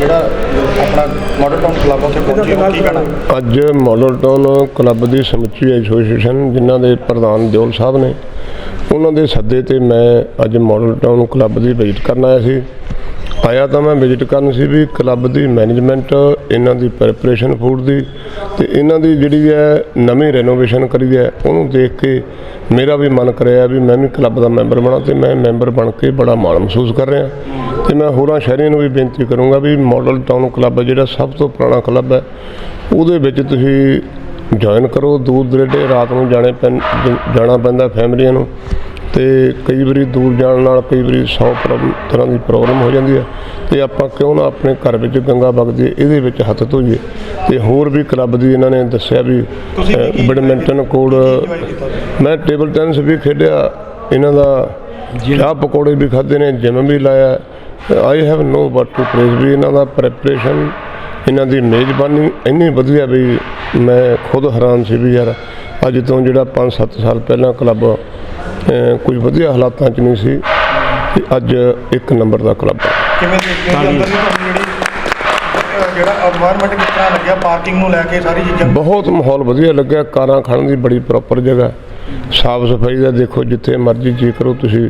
ਜਿਹੜਾ ਆਪਣਾ model town club ਉੱਥੇ ਪਹੁੰਚੇ ਹੋ? ਕੀ ਕਹਿਣਾ? ਅੱਜ ਮਾਡਲ ਟਾਊਨ ਕਲੱਬ ਦੀ ਸਮੁੱਚੀ ਐਸੋਸੀਏਸ਼ਨ ਜਿਨ੍ਹਾਂ ਦੇ ਪ੍ਰਧਾਨ ਦਿਓਲ ਸਾਹਿਬ ਨੇ, ਉਹਨਾਂ ਦੇ ਸੱਦੇ ਤੇ ਮੈਂ ਅੱਜ ਮਾਡਲ ਟਾਊਨ ਕਲੱਬ ਦੀ ਵਿਜ਼ਿਟ ਕਰਨ ਆਇਆ ਸੀ। ਆਇਆ ਤਾਂ ਮੈਂ ਵਿਜ਼ਿਟ ਕਰਨ ਸੀ ਵੀ ਕਲੱਬ ਦੀ ਮੈਨੇਜਮੈਂਟ ਇਹਨਾਂ ਦੀ ਪ੍ਰੈਪਰੇਸ਼ਨ ਫੂਡ ਦੀ ਤੇ ਇਹਨਾਂ ਦੀ ਜਿਹੜੀ ਹੈ ਨਵੀਂ ਰੈਨੋਵੇਸ਼ਨ ਕਰੀ ਹੈ, ਉਹਨੂੰ ਦੇਖ ਕੇ ਮੇਰਾ ਵੀ ਮਨ ਕਰਿਆ ਵੀ ਮੈਂ ਵੀ ਕਲੱਬ ਦਾ ਮੈਂਬਰ ਬਣਾ ਤੇ ਮੈਂ ਮੈਂਬਰ ਬਣ ਕੇ ਬੜਾ ਮਾਣ ਮਹਿਸੂਸ ਕਰ ਰਿਹਾ। ਤੇ ਮੈਂ ਹੋਰਾਂ ਸ਼ਹਿਰੀਆਂ ਨੂੰ ਵੀ ਬੇਨਤੀ ਕਰੂੰਗਾ ਵੀ ਮਾਡਲ ਟਾਊਨ ਕਲੱਬ ਜਿਹੜਾ ਸਭ ਤੋਂ ਪੁਰਾਣਾ ਕਲੱਬ ਹੈ ਉਹਦੇ ਵਿੱਚ ਤੁਸੀਂ ਜੁਆਇਨ ਕਰੋ ਦੂਰ ਦਰੇਡੇ ਰਾਤ ਨੂੰ ਜਾਣੇ ਜਾਣਾ ਪੈਂਦਾ ਫੈਮਲੀਆਂ ਨੂੰ ਤੇ ਕਈ ਵਾਰੀ ਦੂਰ ਜਾਣ ਨਾਲ ਕਈ ਵਾਰੀ 100 ਪ੍ਰੋਬਲਮ ਤਰ੍ਹਾਂ ਦੀ ਪ੍ਰੋਬਲਮ ਹੋ ਜਾਂਦੀ ਹੈ ਤੇ ਆਪਾਂ ਕਿਉਂ ਨਾ ਆਪਣੇ ਘਰ ਵਿੱਚ ਗੰਗਾ ਵਗਦੀ ਇਹਦੇ ਵਿੱਚ ਹੱਥ ਧੋਈਏ ਤੇ ਹੋਰ ਵੀ ਕਲੱਬ ਦੀ ਇਹਨਾਂ ਨੇ ਦੱਸਿਆ ਵੀ ਬੈਡਮਿੰਟਨ ਕੋਡ? ਮੈਂ ਟੇਬਲ ਟੈਨਿਸ ਵੀ ਖੇਡਿਆ ਇਹਨਾਂ ਦਾ ਚਾਹ ਪਕੌੜੇ ਵੀ ਖਾਦੇ ਨੇ ਜਿਮ ਵੀ ਲਾਇਆ I have no but to praise ਵੀ ਇਹਨਾਂ ਦਾ ਪ੍ਰੈਪਰੇਸ਼ਨ ਇਹਨਾਂ ਦੀ ਮੇਜ਼ਬਾਨੀ ਇੰਨੀ ਵਧੀਆ ਵੀ ਮੈਂ ਖੁਦ ਹੈਰਾਨ ਸੀ ਵੀ ਯਾਰ ਅੱਜ ਤੋਂ ਜਿਹੜਾ 5-7 ਸਾਲ ਪਹਿਲਾਂ ਕਲੱਬ ਕੁਝ ਵਧੀਆ ਹਾਲਾਤਾਂ 'ਚ ਨਹੀਂ ਸੀ ਤੇ ਅੱਜ ਇੱਕ ਨੰਬਰ ਦਾ ਕਲੱਬ ਹੈ ਨੂੰ ਬਹੁਤ ਮਾਹੌਲ ਵਧੀਆ ਲੱਗਿਆ ਕਾਰਾਂ ਖੜਨ ਦੀ ਬੜੀ ਪ੍ਰੋਪਰ ਜਗ੍ਹਾ। ਸਾਫ਼ ਸਫ਼ਾਈ ਦਾ ਦੇਖੋ ਜਿੱਥੇ ਮਰਜ਼ੀ ਜੇ ਕਰੋ ਤੁਸੀਂ।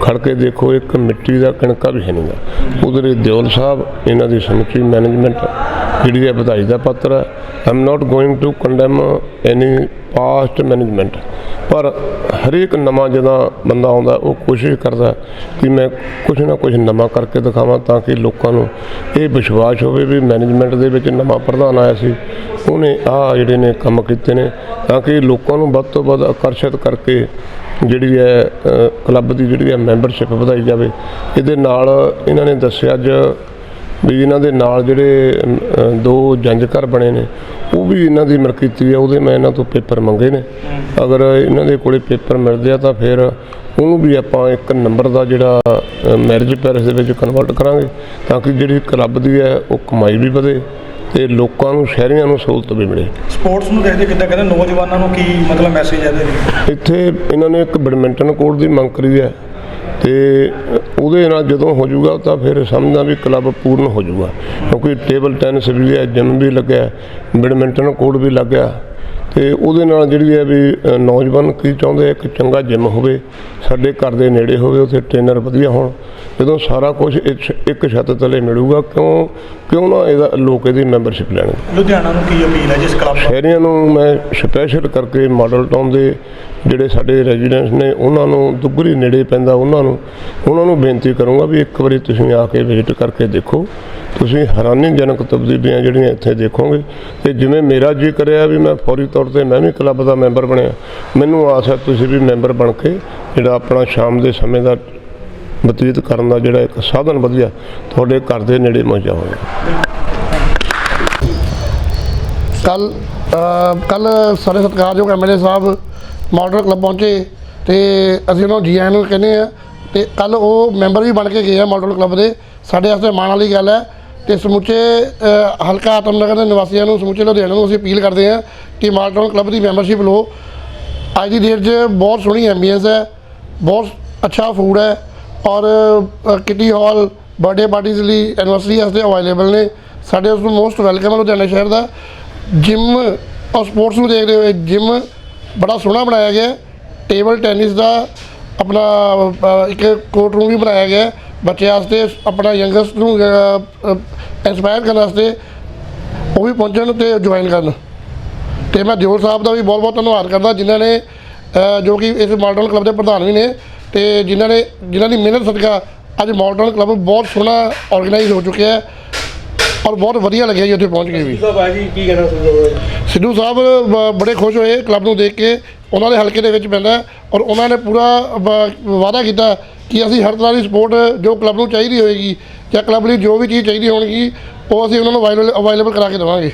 ਖੜ ਕੇ ਦੇਖੋ, ਇੱਕ ਮਿੱਟੀ ਦਾ ਕਣਕਾ ਵੀ ਹੈ ਨਹੀਂਗਾ ਉਧਰ ਦਿਓਲ ਸਾਹਿਬ, ਇਹਨਾਂ ਦੀ ਸਮੁੱਚੀ ਮੈਨੇਜਮੈਂਟ ਜਿਹੜੀ ਹੈ ਵਧਾਈ ਦਾ ਪਾਤਰ ਹੈ। I'm not going to condemn any past management ਪਰ ਹਰੇਕ ਨਵਾਂ ਜਦੋਂ ਬੰਦਾ ਆਉਂਦਾ, ਉਹ ਕੋਸ਼ਿਸ਼ ਕਰਦਾ ਕਿ ਮੈਂ ਕੁਝ ਨਾ ਕੁਝ ਨਵਾਂ ਕਰਕੇ ਦਿਖਾਵਾਂ ਤਾਂ ਕਿ ਲੋਕਾਂ ਨੂੰ ਇਹ ਵਿਸ਼ਵਾਸ ਹੋਵੇ ਵੀ ਮੈਨੇਜਮੈਂਟ ਦੇ ਵਿੱਚ ਨਵਾਂ ਪ੍ਰਧਾਨ ਆਇਆ ਸੀ। ਉਹਨੇ ਆ ਜਿਹੜੇ ਨੇ ਕੰਮ ਕੀਤੇ ਨੇ ਤਾਂ ਕਿ ਲੋਕਾਂ ਨੂੰ ਵੱਧ ਤੋਂ ਵੱਧ ਆਕਰਸ਼ਿਤ ਕਰਕੇ ਜਿਹੜੀ ਹੈ ਕਲੱਬ ਦੀ ਜਿਹੜੀ ਹੈ ਮੈਂਬਰਸ਼ਿਪ ਵਧਾਈ ਜਾਵੇ। ਇਹਦੇ ਨਾਲ ਇਹਨਾਂ ਨੇ ਦੱਸਿਆ ਅੱਜ ਵੀ ਇਹਨਾਂ ਦੇ ਨਾਲ ਜਿਹੜੇ ਦੋ ਜੰਜ ਘਰ ਬਣੇ ਨੇ ਉਹ ਵੀ ਇਹਨਾਂ ਦੀ ਮਰਕੀਤੀ ਹੈ ਉਹਦੇ ਮੈਂ ਇਹਨਾਂ ਤੋਂ ਪੇਪਰ ਮੰਗੇ ਨੇ। ਅਗਰ ਇਹਨਾਂ ਦੇ ਕੋਲੇ ਪੇਪਰ ਮਿਲਦੇ ਆ ਤਾਂ ਫਿਰ ਉਹਨੂੰ ਵੀ ਆਪਾਂ ਇੱਕ ਨੰਬਰ ਦਾ ਜਿਹੜਾ ਮੈਰਿਜ ਪੈਰਿਸ ਦੇ ਵਿੱਚ ਕਨਵਰਟ ਕਰਾਂਗੇ ਤਾਂ ਕਿ ਜਿਹੜੀ ਕਲੱਬ ਦੀ ਹੈ ਉਹ ਕਮਾਈ ਵੀ ਵਧੇ ਤੇ ਲੋਕਾਂ ਨੂੰ ਸ਼ਹਿਰੀਆਂ ਨੂੰ ਸਹੂਲਤ ਵੀ ਮਿਲੇ। ਸਪੋਰਟਸ ਨੂੰ ਦੇਖਦੇ ਕਿੱਦਾਂ ਕਹਿੰਦੇ ਨੌਜਵਾਨਾਂ ਨੂੰ ਕੀ ਮਤਲਬ ਮੈਸੇਜ ਹੈ ਇਹਦੇ ਇੱਥੇ ਇਹਨਾਂ ਨੇ ਇੱਕ ਬੈਡਮਿੰਟਨ ਕੋਰਟ ਦੀ ਮੰਗ ਕਰੀ ਹੈ। ਤੇ ਉਹਦੇ ਨਾਲ ਜਦੋਂ ਹੋ ਜਾਊਗਾ ਤਾਂ ਫਿਰ ਸਮਝਦਾ ਵੀ ਕਲੱਬ ਪੂਰਨ ਹੋ ਜਾਊਗਾ। ਕਿਉਂਕਿ ਟੇਬਲ ਟੈਨਿਸ ਵੀ ਹੈ ਜਿਮ ਵੀ ਲੱਗਿਆ ਬੈਡਮਿੰਟਨ ਕੋਰਟ ਵੀ ਲੱਗਿਆ। ਤੇ ਉਹਦੇ ਨਾਲ ਜਿਹੜੀ ਹੈ ਵੀ ਨੌਜਵਾਨ ਕੀ ਚਾਹੁੰਦੇ ਇੱਕ ਚੰਗਾ ਜਿਮ ਹੋਵੇ ਸਾਡੇ ਘਰ ਦੇ ਨੇੜੇ ਹੋਵੇ ਉੱਥੇ ਟ੍ਰੇਨਰ ਵਧੀਆ ਹੋਣ ਜਦੋਂ ਸਾਰਾ ਕੁਝ ਇੱਕ ਛੱਤ ਤਲੇ ਮਿਲੂਗਾ ਕਿਉਂ ਕਿਉਂ ਨਾ ਇਹਦਾ ਲੋਕ ਇਹਦੀ ਮੈਂਬਰਸ਼ਿਪ ਲੈਣਗੇ ਲੁਧਿਆਣਾ ਨੂੰ ਕੀ ਅਪੀਲ ਹੈ ਜਿਸ ਕਲੱਬ ਸ਼ਹਿਰੀਆਂ ਨੂੰ ਮੈਂ ਸਪੈਸ਼ਲ ਕਰਕੇ ਮਾਡਲ ਟਾਊਨ ਦੇ ਜਿਹੜੇ ਸਾਡੇ ਰੈਜ਼ੀਡੈਂਟਸ ਨੇ ਉਹਨਾਂ ਨੂੰ ਦੁੱਗਰੀ ਨੇੜੇ ਪੈਂਦਾ ਉਹਨਾਂ ਨੂੰ ਉਹਨਾਂ ਨੂੰ ਬੇਨਤੀ ਕਰੂੰਗਾ ਵੀ ਇੱਕ ਵਾਰੀ ਤੁਸੀਂ ਆ ਕੇ ਵਿਜ਼ਿਟ ਕਰਕੇ ਦੇਖੋ। ਤੁਸੀਂ ਹੈਰਾਨੀਜਨਕ ਤਬਦੀਲੀਆਂ ਜਿਹੜੀਆਂ ਇੱਥੇ ਦੇਖੋਗੇ ਤੇ ਜਿਵੇਂ ਮੇਰਾ ਜੀ ਕਰਿਆ ਵੀ ਮੈਂ ਫੌਰੀ ਤੌਰ ਤੇ ਮੈਂ ਵੀ ਕਲੱਬ ਦਾ ਮੈਂਬਰ ਬਣਿਆ। ਮੈਨੂੰ ਆਸ ਹੈ ਤੁਸੀਂ ਵੀ ਮੈਂਬਰ ਬਣ ਕੇ ਜਿਹੜਾ ਆਪਣਾ ਸ਼ਾਮ ਦੇ ਸਮੇਂ ਦਾ ਬਤੀਤ ਕਰਨ ਦਾ ਜਿਹੜਾ ਇੱਕ ਸਾਧਨ ਵਧੀਆ ਤੁਹਾਡੇ ਘਰ ਦੇ ਨੇੜੇ ਮੌਜਾ ਹੋਵੇ। ਕੱਲ ਕੱਲ ਸਾਡੇ ਸਤਿਕਾਰਯੋਗ ਐਮਐਲਏ ਸਾਹਿਬ ਮਾਡਲ ਕਲੱਬ ਪਹੁੰਚੇ ਤੇ ਅਸੀਂ ਉਹਨਾਂ ਨੂੰ ਜੀ ਆਇਆਂ ਨੂੰ ਕਹਿੰਦੇ ਆ ਤੇ ਕੱਲ ਉਹ ਮੈਂਬਰ ਵੀ ਬਣ ਕੇ ਗਏ ਆ ਮਾਡਲ ਕਲੱਬ ਦੇ। ਸਾਡੇ ਵਾਸਤੇ ਮਾਣ ਵਾਲੀ ਗੱਲ ਹੈ ਤੇ ਸਮੁੱਚੇ ਹਲਕਾ ਆਤਮ ਨਗਰ ਦੇ ਨਿਵਾਸੀਆਂ ਨੂੰ ਸਮੁੱਚੇ ਲੁਧਿਆਣਾ ਨੂੰ ਅਸੀਂ ਅਪੀਲ ਕਰਦੇ ਹਾਂ ਕਿ ਮਾਡਲ ਕਲੱਬ ਦੀ ਮੈਂਬਰਸ਼ਿਪ ਲਓ। ਅੱਜ ਦੀ ਡੇਟ 'ਚ ਬਹੁਤ ਸੋਹਣੀ ਐਂਬੀਐਂਸ ਹੈ, ਬਹੁਤ ਅੱਛਾ ਫੂਡ ਹੈ ਔਰ ਕਿਟੀ ਹਾਲ ਬਰਥਡੇ ਪਾਰਟੀਜ਼ ਲਈ ਐਨਵਰਸਰੀ ਵਾਸਤੇ ਅਵੇਲੇਬਲ ਨੇ। ਸਾਡੇ ਉਸ ਨੂੰ ਮੋਸਟ ਵੈਲਕਮ ਹੈ ਲੁਧਿਆਣਾ ਸ਼ਹਿਰ ਦਾ। ਜਿਮ ਔਰ ਸਪੋਰਟਸ ਨੂੰ ਦੇਖਦੇ ਹੋਏ ਜਿਮ ਬੜਾ ਸੋਹਣਾ ਬਣਾਇਆ ਗਿਆ ਟੇਬਲ ਟੈਨਿਸ ਦਾ ਆਪਣਾ ਇੱਕ ਕੋਰਟ ਰੂਮ ਵੀ ਬਣਾਇਆ ਗਿਆ ਬੱਚਿਆਂ ਵਾਸਤੇ ਆਪਣਾ ਯੰਗਸਟ ਨੂੰ ਇੰਸਪਾਇਰ ਕਰਨ ਵਾਸਤੇ ਉਹ ਵੀ ਪਹੁੰਚਣ ਤੇ ਜੁਆਇਨ ਕਰਨ। ਤੇ ਮੈਂ ਦਿਓਲ ਸਾਹਿਬ ਦਾ ਵੀ ਬਹੁਤ ਬਹੁਤ ਧੰਨਵਾਦ ਕਰਦਾ ਜਿਨ੍ਹਾਂ ਨੇ ਜੋ ਕਿ ਇਸ ਮਾਡਰਨ ਕਲੱਬ ਦੇ ਪ੍ਰਧਾਨ ਵੀ ਨੇ ਤੇ ਜਿਨ੍ਹਾਂ ਨੇ ਜਿਨ੍ਹਾਂ ਦੀ ਮਿਹਨਤ ਸਦਕਾ ਅੱਜ ਮਾਡਰਨ ਕਲੱਬ ਬਹੁਤ ਸੋਹਣਾ ਆਰਗੇਨਾਈਜ਼ ਹੋ ਚੁੱਕਿਆ ਹੈ ਔਰ ਬਹੁਤ ਵਧੀਆ ਲੱਗਿਆ ਜੀ ਉੱਥੇ ਪਹੁੰਚ ਕੇ ਵੀ। ਸਿੱਧੂ ਸਾਹਿਬ ਬੜੇ ਖੁਸ਼ ਹੋਏ ਕਲੱਬ ਨੂੰ ਦੇਖ ਕੇ। ਉਹਨਾਂ ਦੇ ਹਲਕੇ ਦੇ ਵਿੱਚ ਪੈਂਦਾ ਔਰ ਉਹਨਾਂ ਨੇ ਪੂਰਾ ਵਾਅਦਾ ਕੀਤਾ ਕਿ ਅਸੀਂ ਹਰ ਤਰ੍ਹਾਂ ਦੀ ਸਪੋਰਟ ਜੋ ਕਲੱਬ ਨੂੰ ਚਾਹੀਦੀ ਹੋਏਗੀ ਜਾਂ ਕਲੱਬ ਲਈ ਜੋ ਵੀ ਚੀਜ਼ ਚਾਹੀਦੀ ਹੋਣਗੀ, ਉਹ ਅਸੀਂ ਉਹਨਾਂ ਨੂੰ ਅਵੇਲੇਬਲ ਕਰਾ ਕੇ ਦੇਵਾਂਗੇ।